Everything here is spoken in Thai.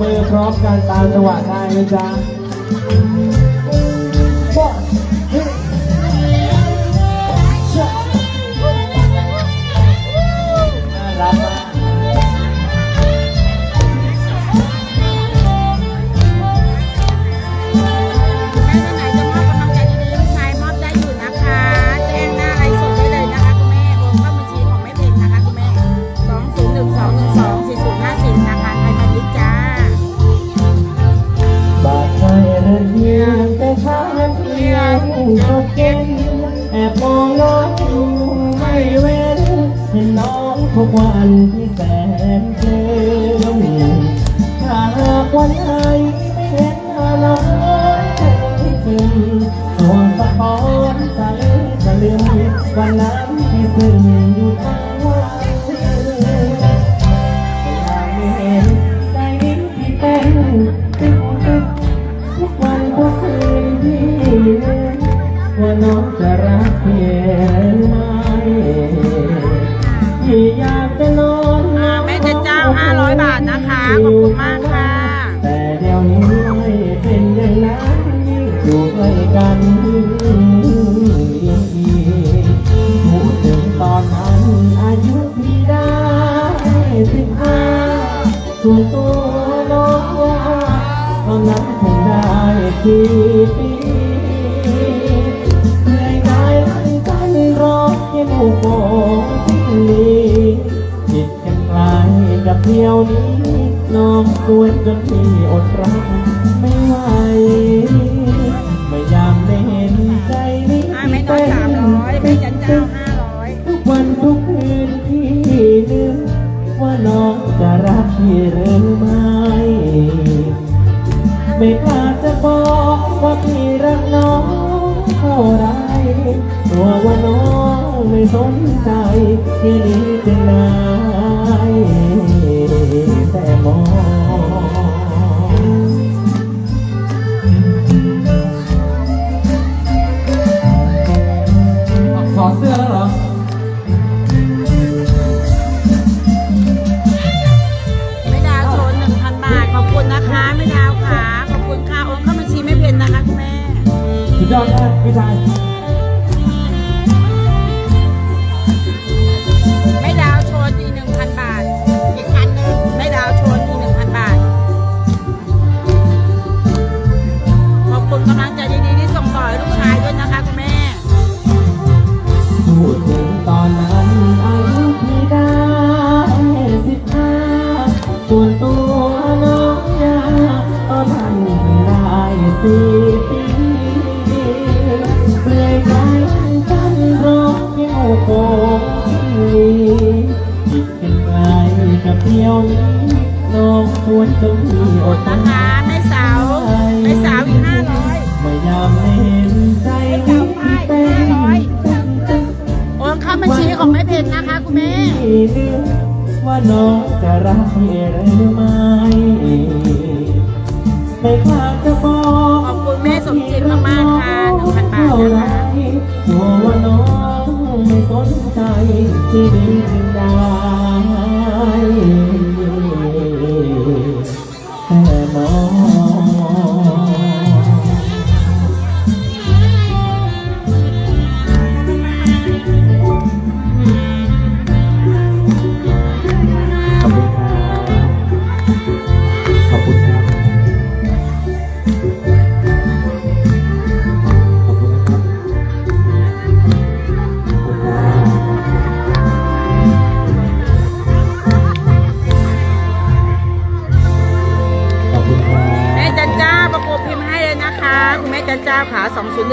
มือพร้อมกันตามจังหวะได้นะจ๊ะ บมองน้องอยู่ไม่เว้นเห็นน้องทุกวันที่แสนเพลินถ้าหากวันไหนไม่เห็นน้องที่ซึมส่วนสะท้อนใจสลืมวันนั้นที่ซึมอยู่ทั้งวันเวลาไม่เห็นใจนี้ที่เป็น นั้นอยู่ใกล้กันพูดถึงตอนนั้นอายุพี่ได้สิบห้าส่วนตัวน้องว่าตอนนั้นคงได้กี่ปี กับเที่ยวนี้น้องสวยจนพี่อดรักไม่ไหวไม่ยามได้เห็นใจนี้อ่าแม่น้อยสามร้อยแม่จันเจ้าห้าร้อยทุกวันทุกคืนพี่นึกว่าน้องจะรักพี่หรือไม่ไม่กล้าจะบอกว่าพี่รักน้องเท่าไรกลัวว่าน้องไม่สนใจที่นี้เป็นนาย แต่มองถอดเสื้อแล้วเหรอแม่ดาวโชนหนึ่งพันบาท ขอบคุณนะคะแม่ดาวค่ะ ขอบคุณค่ะโอนเข้าบัญชีแม่เพนนะคะคุณแม่ สุดยอดมากพี่ชาย ส่วนตัวน้องยาตอนนั้นได้สี่ปีเปลือยกายกันร้องเกี่ยวโกงนี้จิตเป็นไงกับเที่ยวนี้น้องชวนจนพี่อดนะคะแม่สาวแม่สาวอีกห้าร้อยไม่ยามเห็นใจที่เป็นโอนเข้าบัญชีของแม่เพนนะคะคุณแม่ ว่าน้องจะรักพี่หรือไม่ไม่กล้าจะบอกขอบคุณแม่สมจิตมากๆค่ะ1,000บาทนะคะกลัวว่าน้องไม่สนใจที่ดีจึงได้ กบพิมพ์ให้เลยนะคะคุณแม่จันเจ้าขา2 0 1